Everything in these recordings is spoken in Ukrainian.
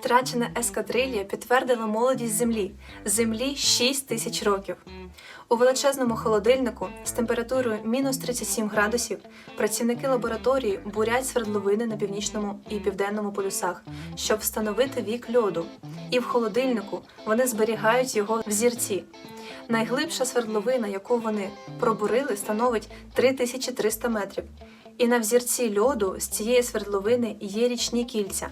Втрачена ескадрилья підтвердила молодість Землі. Землі 6 тисяч років. У величезному холодильнику з температурою мінус 37 градусів працівники лабораторії бурять свердловини на північному і південному полюсах, щоб встановити вік льоду. І в холодильнику вони зберігають його в зірці. Найглибша свердловина, яку вони пробурили, становить 3300 метрів. І на взірці льоду з цієї свердловини є річні кільця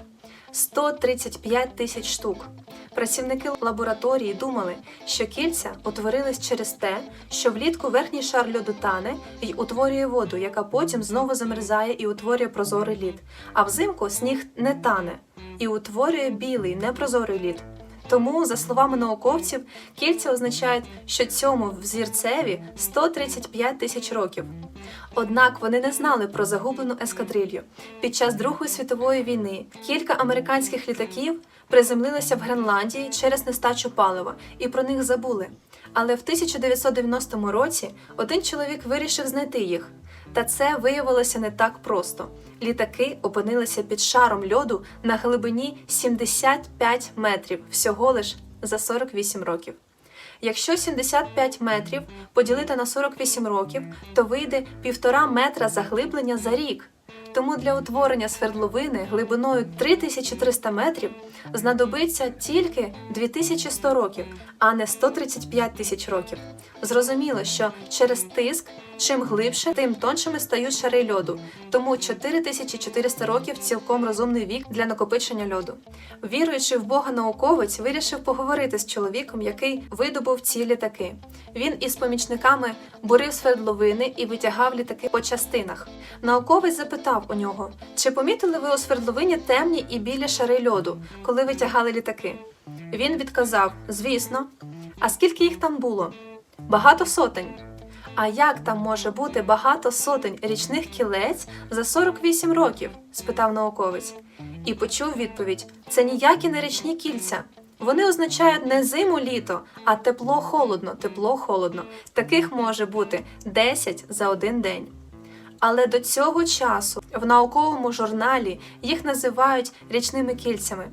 135 тисяч штук. Працівники лабораторії думали, що кільця утворились через те, що влітку верхній шар льоду тане і утворює воду, яка потім знову замерзає і утворює прозорий лід. А взимку сніг не тане і утворює білий непрозорий лід. Тому, за словами науковців, кільця означають, що цьому взірцеві 135 тисяч років. Однак вони не знали про загублену ескадрилью. Під час Другої світової війни кілька американських літаків приземлилися в Гренландії через нестачу палива і про них забули. Але в 1990 році один чоловік вирішив знайти їх. Та це виявилося не так просто. Літаки опинилися під шаром льоду на глибині 75 метрів всього лиш за 48 років. Якщо 75 метрів поділити на 48 років, то вийде півтора метра заглиблення за рік. Тому для утворення свердловини глибиною 3300 метрів знадобиться тільки 2100 років, а не 135 тисяч років. Зрозуміло, що через тиск чим глибше, тим тоншими стають шари льоду. Тому 4400 років цілком розумний вік для накопичення льоду. Віруючи в Бога науковець, вирішив поговорити з чоловіком, який видобув ці літаки. Він із помічниками бурив свердловини і витягав літаки по частинах. Науковець запитав у нього, чи помітили ви у свердловині темні і білі шари льоду, коли витягали літаки? Він відказав: звісно. А скільки їх там було? Багато сотень. А як там може бути багато сотень річних кілець за 48 років? спитав науковець. І почув відповідь: це ніякі не річні кільця. Вони означають не зиму літо, а тепло холодно, тепло холодно. Таких може бути 10 за один день. Але до цього часу в науковому журналі їх називають річними кільцями.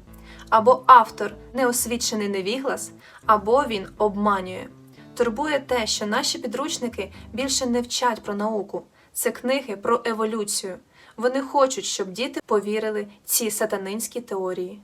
Або автор неосвічений невіглас, або він обманює. Турбує те, що наші підручники більше не вчать про науку. Це книги про еволюцію. Вони хочуть, щоб діти повірили ці сатанинські теорії.